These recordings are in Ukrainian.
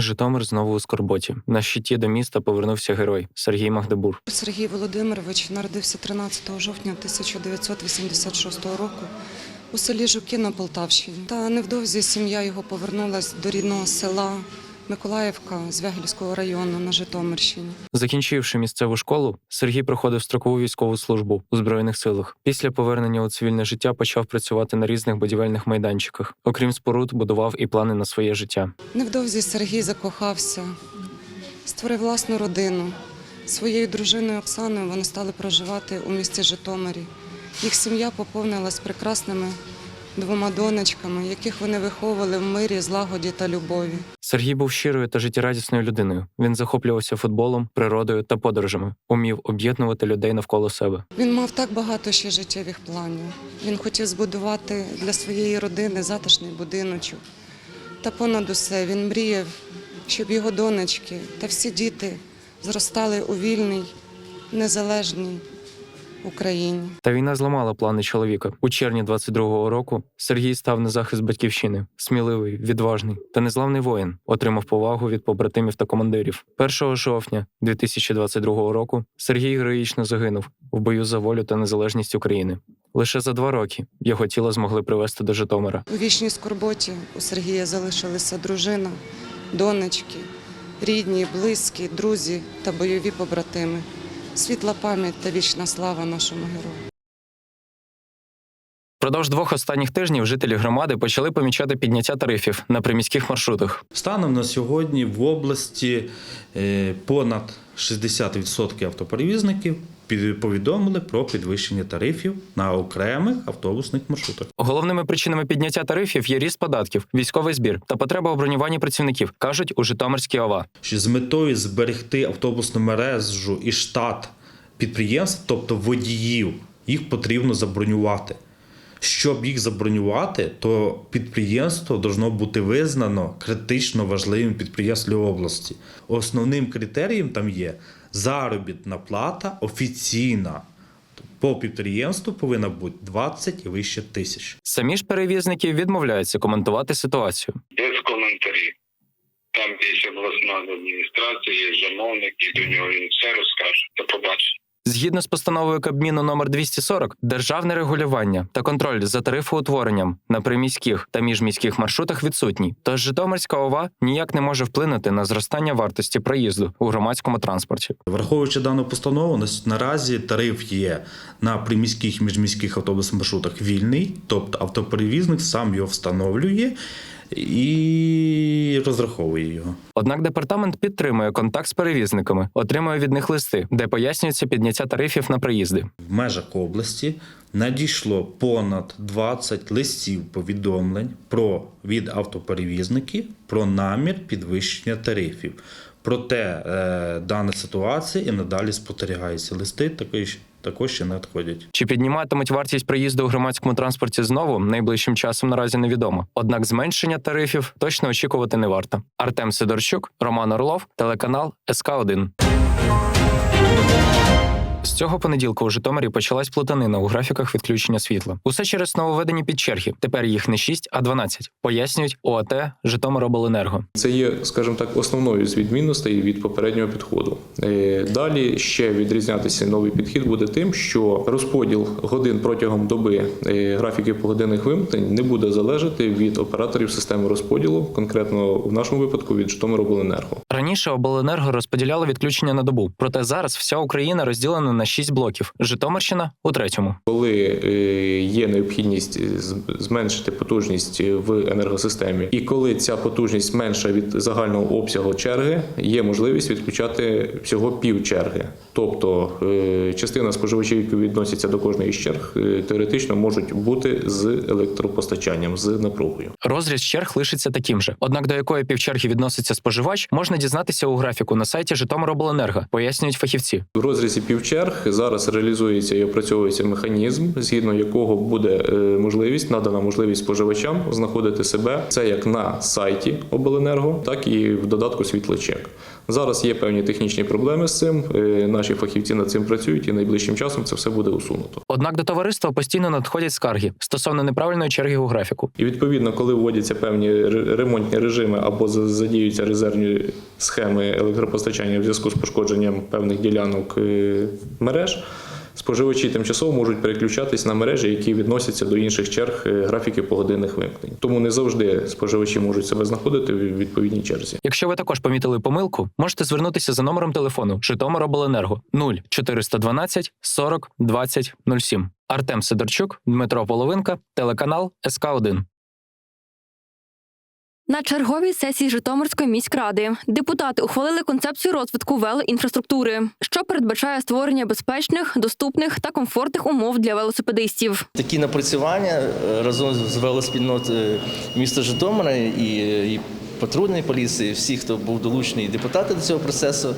Житомир знову у скорботі. На щиті до міста повернувся герой Сергій Магдебур. Сергій Володимирович народився 13 жовтня 1986 року у селі Жуки на Полтавщині. Та невдовзі сім'я його повернулась до рідного села Миколаївка з Вягельського району на Житомирщині. Закінчивши місцеву школу, Сергій проходив строкову військову службу у збройних силах. Після повернення у цивільне життя почав працювати на різних будівельних майданчиках. Окрім споруд, будував і плани на своє життя. Невдовзі Сергій закохався, створив власну родину. Своєю дружиною Оксаною вони стали проживати у місті Житомирі. Їх сім'я поповнилась прекрасними двома донечками, яких вони виховували в мирі, злагоді та любові. Сергій був щирою та життєрадісною людиною. Він захоплювався футболом, природою та подорожами, умів об'єднувати людей навколо себе. Він мав так багато ще життєвих планів. Він хотів збудувати для своєї родини затишний будиночок. Та понад усе він мріяв, щоб його донечки та всі діти зростали у вільній, незалежній Україні. Та війна зламала плани чоловіка. У червні 22-го року Сергій став на захист батьківщини. Сміливий, відважний та незламний воїн. Отримав повагу від побратимів та командирів. 1 жовтня 2022 року Сергій героїчно загинув в бою за волю та незалежність України. Лише за два роки його тіло змогли привезти до Житомира. У вічній скорботі у Сергія залишилися дружина, донечки, рідні, близькі, друзі та бойові побратими. Світла пам'ять та вічна слава нашому герою. Продовж двох останніх тижнів жителі громади почали помічати підняття тарифів на приміських маршрутах. Станом на сьогодні в області е, понад 60% автоперевізників повідомили про підвищення тарифів на окремих автобусних маршрутах. Головними причинами підняття тарифів є ріст податків, військовий збір та потреба у бронюванні працівників, кажуть у Житомирській ОВА. Що з метою зберегти автобусну мережу і штат підприємств, тобто водіїв, їх потрібно забронювати. Щоб їх забронювати, то підприємство должно бути визнано критично важливим підприємством області. Основним критерієм там є заробітна плата офіційна. По підприємству повинна бути 20 і вище тисяч. Самі ж перевізники відмовляються коментувати ситуацію. без коментарів. Там є обласна адміністрація, є замовник, і до нього він все розкаже. До побачення. Згідно з постановою Кабміну номер 240, державне регулювання та контроль за тарифоутворенням на приміських та міжміських маршрутах відсутні. Тож Житомирська ОВА ніяк не може вплинути на зростання вартості проїзду у громадському транспорті. Враховуючи дану постанову, на- наразі тариф є на приміських і міжміських автобусних маршрутах вільний, тобто автоперевізник сам його встановлює і розраховує його. Однак департамент підтримує контакт з перевізниками, отримує від них листи, де пояснюється підняття тарифів на приїзди. В межах області надійшло понад 20 листів повідомлень про від автоперевізників про намір підвищення тарифів. Проте е, дана ситуація і надалі спостерігається. Листи також, також ще надходять. Чи підніматимуть вартість проїзду у громадському транспорті знову найближчим часом наразі невідомо. Однак зменшення тарифів точно очікувати не варто. Артем Сидорчук, Роман Орлов, телеканал СК 1 з цього понеділка у Житомирі почалась плутанина у графіках відключення світла. Усе через нововведені підчерги. Тепер їх не 6, а 12, пояснюють ОАТ Житомиробленерго. Це є, скажімо так, основною з відмінностей від попереднього підходу. Е, Далі ще відрізнятися новий підхід буде тим, що розподіл годин протягом доби е, графіків погодинних вимкнень не буде залежати від операторів системи розподілу, конкретно в нашому випадку від Житомиробленерго. Раніше обленерго розподіляло відключення на добу, проте зараз вся Україна розділена на 6 блоків. Житомирщина у третьому. Коли е, є необхідність зменшити потужність в енергосистемі, і коли ця потужність менша від загального обсягу черги, є можливість відключати всього пів черги. Тобто е, частина споживачів, які відносяться до кожної з черг, е, теоретично можуть бути з електропостачанням, з напругою. Розріз черг лишиться таким же. Однак до якої півчерги відноситься споживач, можна дізнатися у графіку на сайті Житомиробленерго, пояснюють фахівці. В розрізі півчерг зараз реалізується і опрацьовується механізм, згідно якого буде е, можливість надана можливість споживачам знаходити себе це як на сайті обленерго, так і в додатку світлочек. Зараз є певні технічні проблеми з цим. е, Наші фахівці над цим працюють, і найближчим часом це все буде усунуто. Однак до товариства постійно надходять скарги стосовно неправильної черги у графіку. І відповідно, коли вводяться певні ремонтні режими або задіються задіюються резервні схеми електропостачання в зв'язку з пошкодженням певних ділянок е, мереж, споживачі тимчасово можуть переключатись на мережі, які відносяться до інших черг е, графіків погодинних вимкнень. Тому не завжди споживачі можуть себе знаходити в відповідній черзі. Якщо ви також помітили помилку, можете звернутися за номером телефону Житомиробленерго 0412 40 20 07. Артем Сидорчук, Дмитро Половинка, телеканал СК 1 На черговій сесії Житомирської міськради депутати ухвалили концепцію розвитку велоінфраструктури, що передбачає створення безпечних, доступних та комфортних умов для велосипедистів. Такі напрацювання е, разом з велоспільнотою міста Житомира і, і патрульної поліції, всі, хто був долучений, депутати до цього процесу.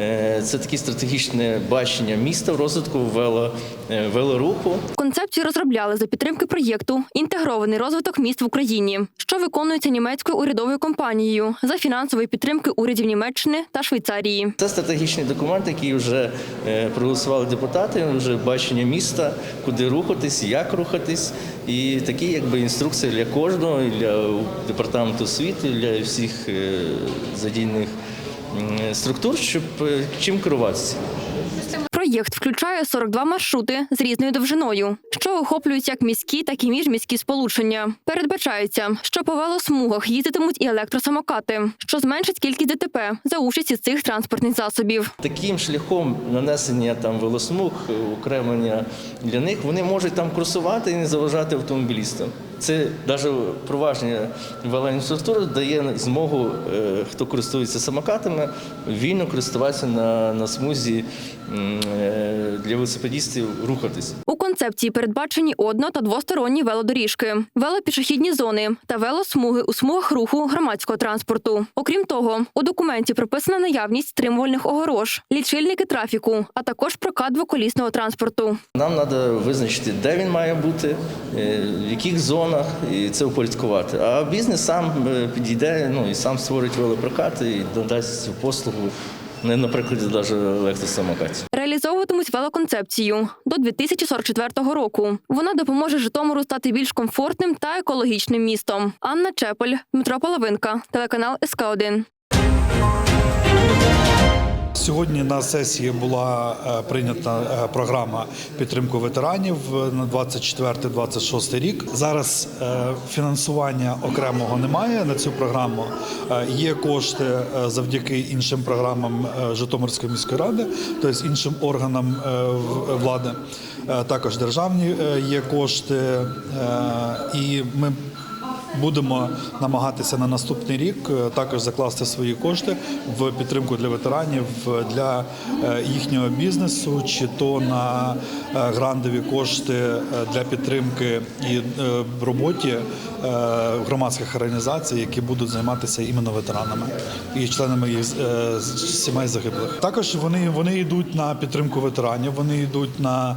Е, Це таке стратегічне бачення міста в розвитку вело, е, велоруху. Концепцію розробляли за підтримки проєкту Інтегрований розвиток міст в Україні, що виконується німецькою урядовою компанією за фінансової підтримки урядів Німеччини та Швейцарії. Це стратегічний документ, який вже е, проголосували депутати, вже бачення міста, куди рухатись, як рухатись. І такі якби інструкції для кожного, для департаменту освіти, для всіх задійних структур, щоб е, чим керуватися. Проєкт включає 42 маршрути з різною довжиною, що охоплюють як міські, так і міжміські сполучення. Передбачається, що по велосмугах їздитимуть і електросамокати, що зменшить кількість ДТП за участі цих транспортних засобів. Таким шляхом нанесення там велосмуг, е, окремлення для них, вони можуть там курсувати і не заважати автомобілістам. Це навіть провадження велоінфраструктури дає змогу, е, хто користується самокатами, вільно користуватися на, на смузі е, для велосипедістів рухатись. Концепції передбачені одно- та двосторонні велодоріжки, велопішохідні зони та велосмуги у смугах руху громадського транспорту. Окрім того, у документі прописана наявність стримувальних огорож, лічильники трафіку, а також прокат двоколісного транспорту. Нам треба визначити, де він має бути, е, в яких зонах, і це упорядкувати. А бізнес сам е, підійде ну, і сам створить велопрокат і додасть цю послугу, не наприклад, навіть електросамокатів. Реалізовуватимуть велоконцепцію до 2044 року. Вона допоможе Житомиру стати більш комфортним та екологічним містом. Анна Чепель, Дмитро Половинка, телеканал СК 1 Сьогодні на сесії була е, прийнята е, програма підтримки ветеранів е, на 24-26 рік. Зараз фінансування окремого немає на цю програму. Є кошти завдяки іншим програмам Житомирської міської ради, тобто іншим органам влади. Також державні є кошти, і ми Будемо намагатися на наступний рік е, також закласти свої кошти в підтримку для ветеранів для е, їхнього бізнесу, чи то на е, грантові кошти для підтримки і роботі громадських організацій, які будуть займатися іменно ветеранами і членами їх сімей загиблих. Також вони, вони йдуть на підтримку ветеранів, вони йдуть на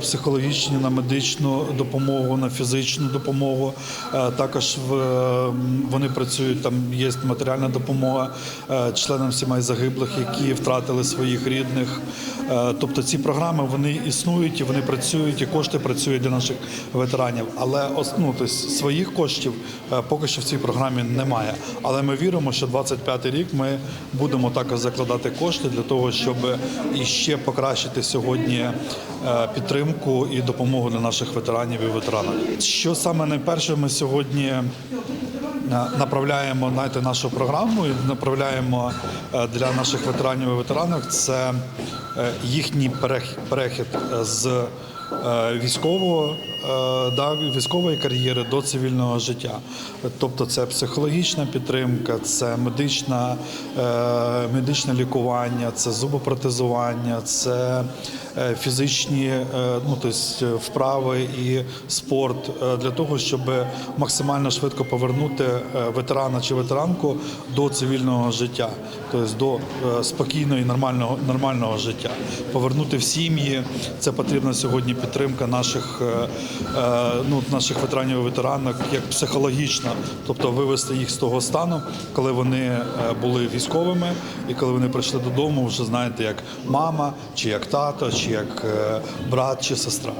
психологічну, на медичну допомогу, на фізичну допомогу. Е, В е, вони працюють там. Є матеріальна допомога е, членам сімей загиблих, які втратили своїх рідних. Е, Тобто ці програми вони існують і вони працюють, і кошти працюють для наших ветеранів. Але ну, тобто, своїх коштів поки що в цій програмі немає. Але ми віримо, що 25 рік ми будемо також закладати кошти для того, щоб іще покращити сьогодні підтримку і допомогу для наших ветеранів і ветеранок. Що саме найперше ми сьогодні е, направляємо знаєте, нашу програму і направляємо е, для наших ветеранів і ветеранок це е, їхній перех- перехід з е, військового е, да, військової кар'єри до цивільного життя. Тобто це психологічна підтримка, це медична, е, медичне лікування, це зубопротезування, це е, фізичні е, ну, тобто вправи і спорт е, для того, щоб максимально швидко повернути е, ветерана чи ветеранку до цивільного життя, тобто до е, спокійного і нормального, нормального життя, повернути в сім'ї. Це потрібно сьогодні підтримка наших, е, е, ну, наших ветеранів і ветеранок як психологічна, тобто вивести їх з того стану, коли вони е, були військовими, і коли вони прийшли додому, вже знаєте, як мама, чи як тато, чи як е, брат, чи сестра.